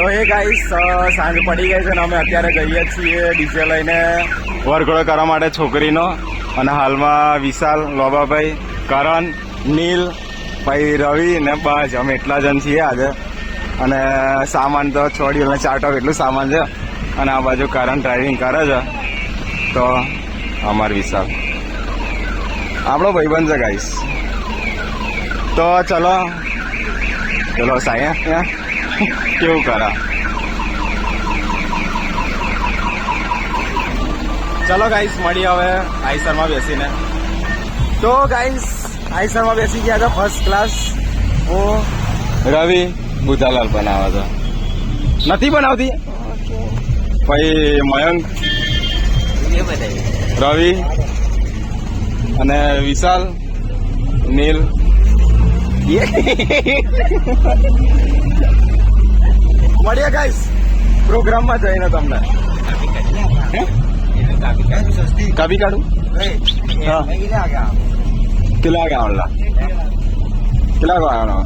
તો એ ગાઈસ સાંજ પડી ગઈ છે અને અમે અત્યારે જઈએ છીએ ડીજે લઈને વરઘોડો કરવા માટે છોકરીનો. અને હાલમાં વિશાલ, લોબાભાઈ, કરણ, નીલ ભાઈ રવિ ને બસ, અમે એટલા જણ છીએ આજે. અને સામાન તો છોડી અને ચાર એટલું સામાન છે. અને આ બાજુ કરણ ડ્રાઇવિંગ કરે છે. તો અમાર વિશાલ. આપણો ભાઈબંધ છે ગાઈસ તો ચલો. ચલો સાયા કેવું કરા ચલો ગાઈસ મળી હવે આઈસરમાં બેસીને. તો ગાઈસ આઈસરમાં બેસી ગયા હતા ફર્સ્ટ ક્લાસ હું રવિ બુધાલાલ બનાવે છે. નથી બનાવતી? પછી મયંક. રવિ. અને વિશાલ. નીલ. મળીએ ગાઈસ પ્રોગ્રામમાં જઈને તમને. કાપી કાઢું? હા. કેટલા વાગે આવડલા કેટલા વાગે આવવાના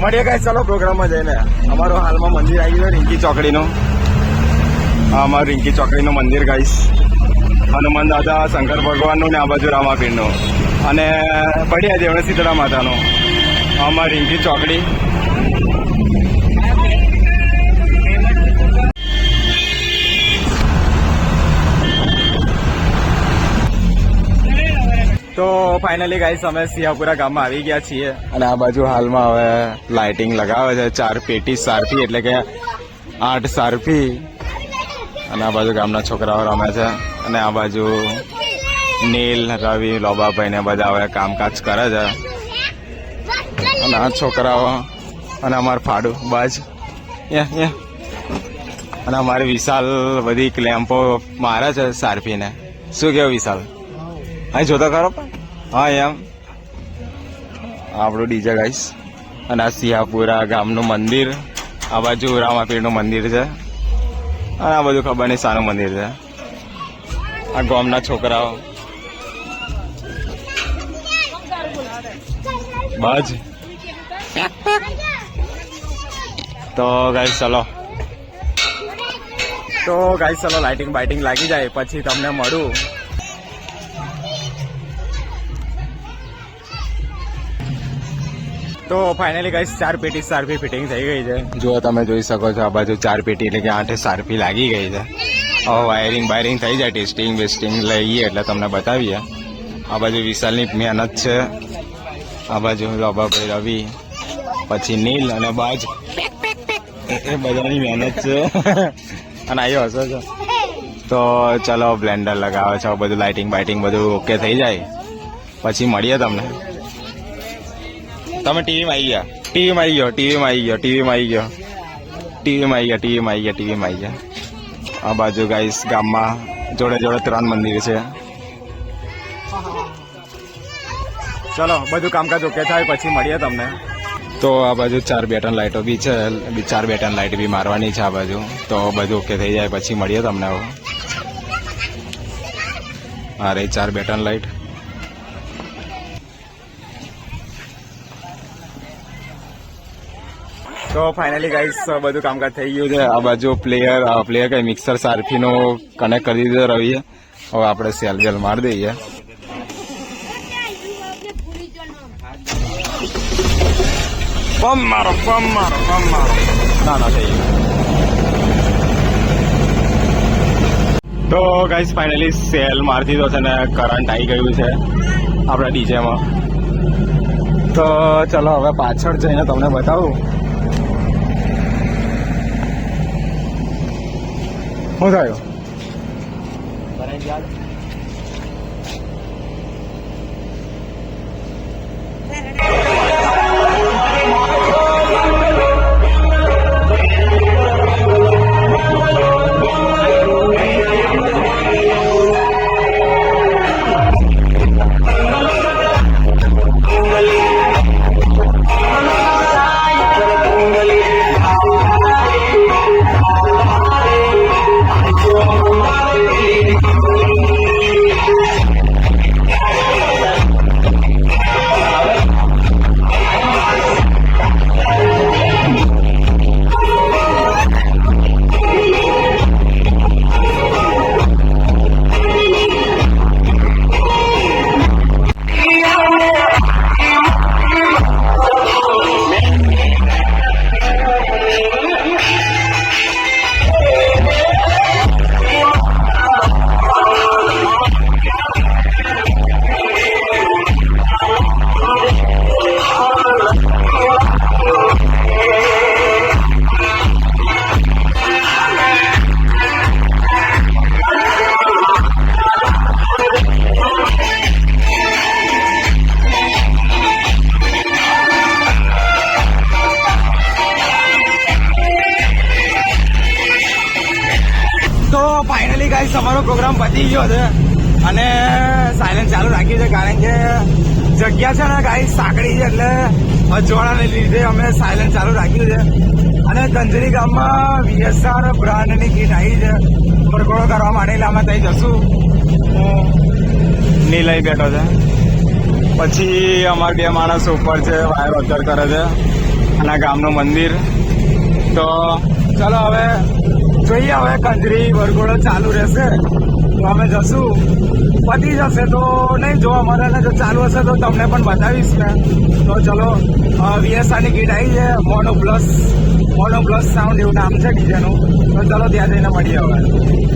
મળીએ ગાઈસ ચાલો પ્રોગ્રામમાં જઈને. અમારું હાલમાં મંદિર આવી ગયું, રિંકી ચોકડીનું. આ અમારું રિંકી ચોકડીનું મંદિર ગાઈસ હનુમાન દાદા, શંકર ભગવાનનું ને આ બાજુ રામાપીરનું. અને પડિયા દેવને શીતળા માતાનું. અમારી રિંકી ચોકડી. તો ફાઇનલી ગાઈસ અમે સિયાપુરા ગામમાં આવી ગયા છીએ. અને આ બાજુ હાલમાં હવે લાઇટિંગ લગાવે છે. ચાર પેટી સારફી એટલે કે આઠ સારફી અને આ બાજુ ગામના છોકરાઓ રમે છે. અને આ બાજુ નીલ, રવિ, લોબાભાઈ ને બધા હવે કામકાજ કરે છે. અને આ છોકરાઓ અને અમારું ફાડું, બાજ. અને અમારે વિશાલ બધી ક્લેમ્પો મારે છે સારફીને શું કહેવું વિશાલ? અહીં જોતો ખરો હા, એમ. આપણું ડીજે ગાઈશ અને આ સિંહાપુરા ગામનું મંદિર. આ બાજુ રામાપીરનું મંદિર છે. અને આ બધું ખબર નહીં સારું મંદિર છે. આ ગામના છોકરાઓ. બાજ. તો ગાઈસ ચલો. તો ગાઈસ ચલો લાઇટિંગ બાઇટિંગ લાગી જાય, પછી તમને મળું. તો ફાઇનલી ગાઈસ ચાર પેટી સારફી ફિટિંગ થઈ ગઈ છે. જો તમે જોઈ શકો છો, આ બાજુ ચાર પેટી એટલે કે આઠે સારફી લાગી ગઈ છે. હવે વાયરિંગ બાયરિંગ થઈ જાય ટેસ્ટિંગ વેસ્ટિંગ લઈએ એટલે તમને બતાવીએ. આ બાજુ વિશાલની મહેનત છે. આ બાજુ લોબાભાઈ રવિ, પછી નીલ અને બાજ. એ બધાની મહેનત છે. અને આવ્યો હશો છો તો ચલો બ્લેન્ડર લગાવે છે બધું લાઇટિંગ બાઇટિંગ બધું ઓકે થઈ જાય. પછી મળીએ તમને. તમે ટીવીમાં આવી ગયા? ટીવીમાં આવી ગયો ટીવીમાં આવી ગયો ટીવીમાં આવી ગયો. ટીવીમાં આવી ગયા ટીવીમાં આવી ગયા ટીવીમાં આવી ગયા. આ બાજુ ગાઈસ ગામમાં જોડે જોડે ત્રણ મંદિર છે. ચલો બધું કામકાજ ઓકે થાય પછી મળીએ તમને. તો આ બાજુ ચાર બેટન લાઇટો બી છે ચાર બેટન લાઇટ બી મારવાની છે આ બાજુ. તો બધું ઓકે થઈ જાય પછી મળીએ તમને આ રહી ચાર બેટન લાઇટ તો ફાઇનલી ગાઈસ બધું કામકાજ થઈ ગયું છે. આ બાજુ પ્લેયર પ્લેયર કઈ મિક્સર સારફીનો કનેક્ટ કરી દીધો રહીએ હવે આપણે સેલ બેલ મારી દઈએ. પમ મારો પમ મારો પમ મારો ના ના થઈ તો ગાઈસ ફાઇનલી સેલ મારતી તો છે ને કરંટ આવી ગયું છે આપણા ડીજેમાં તો ચલો હવે પાછળ જઈને તમને બતાવું. શું થયું? અમારો પ્રોગ્રામ પતી ગયો છે. અને સાયલેન્સ ચાલુ રાખ્યું છે, કારણ કે જગ્યા છે ને ગાય સાંકડી છે એટલે અજવાળાને લીધે અમે સાયલેન્સ ચાલુ રાખ્યું છે. અને ગંજરી ગામમાં વીએસઆર બ્રાન્ડની કીટ આવી છે. પરગોળો કરવા માટે એટલે અમે ત્યાં જશું. નીલય બેઠો છે. પછી અમારે બે માણસ ઉપર છે, વાયર અસર કરે છે. અને ગામનું મંદિર. તો ચલો હવે જોઈએ હવે કંજરી, વરઘોડો ચાલુ રહેશે. તો અમે જશું. પતી જશે તો નહીં, જો અમારે જો ચાલુ હશે તો તમને પણ બતાવીશ ને તો ચલો વીએસઆરની ગીટ આવી છે. Mono plus mono plus sound એવું નામ છે ડીજેનું. તો ચલો ત્યાં જઈને મળીએ હવે.